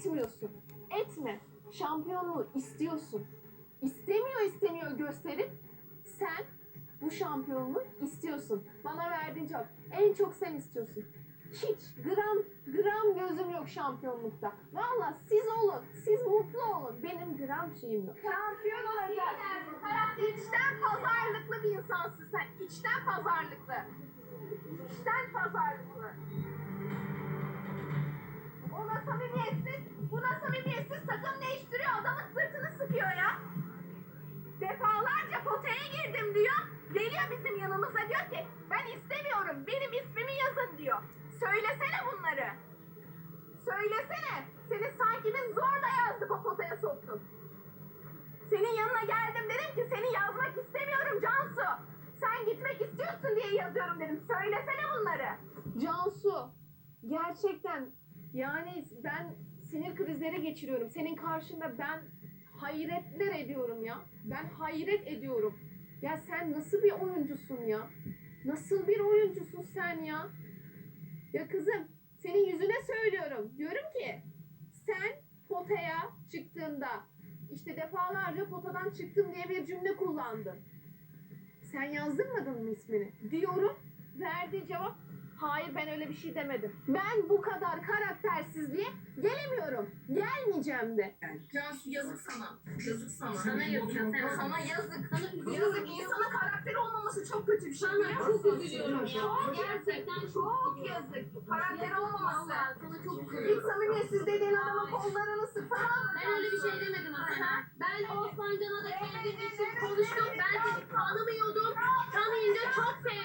etmiyorsun. Etme. Şampiyonluğu istiyorsun. İstemiyor istemiyor gösterip sen bu şampiyonluğu istiyorsun. Bana verdiğin cevap en çok sen istiyorsun. Hiç gram gram gözüm yok şampiyonlukta. Valla siz olun, siz mutlu olun. Benim gram şeyim yok. Şampiyon olacaksın. İçten pazarlıklı bir insansın sen. İçten pazarlıklı. İçten pazarlıklı. Ona samimiyetsiz, buna samimiyetsiz takım değiştiriyor. Adamın sırtını sıkıyor ya. Defalarca potaya girdim diyor. Geliyor bizim yanımıza diyor ki ben istemiyorum benim ismimi yazın diyor. Söylesene bunları. Söylesene. Seni sanki biz zorla yazdık o potaya soktuk. Senin yanına geldim dedim ki seni yazmak istemiyorum Cansu. Sen gitmek istiyorsun diye yazıyorum dedim. Söylesene bunları. Cansu gerçekten yani ben sinir krizleri geçiriyorum. Senin karşında ben hayretler ediyorum ya. Ben hayret ediyorum. Ya sen nasıl bir oyuncusun ya? Nasıl bir oyuncusun sen ya? Ya kızım senin yüzüne söylüyorum. Diyorum ki sen potaya çıktığında işte defalarca potadan çıktım diye bir cümle kullandın. Sen yazdırmadın mı ismini? Diyorum. Verdiği cevap hayır ben öyle bir şey demedim. Ben bu kadar karaktersizliğe gelemiyorum. Gelmeyeceğim de. Cansu yazık sana. Yazık sana. Sana yazık. Sen Sana yazık. Sana Yazık insana karakteri olmaması çok kötü bir şey. Sana çok üzülüyorum ya. Çok Gerçekten Çok yazık. Karakteri olmaması. Sana çok üzülüyorum. samimiyetsiz dediğin adamın kollarını sık tamam mı? Ben öyle bir şey demedim Hasan. Ben Osman Can'a da kendim için konuştum. Ben seni tanımıyordum. Tanıyınca çok sevdim.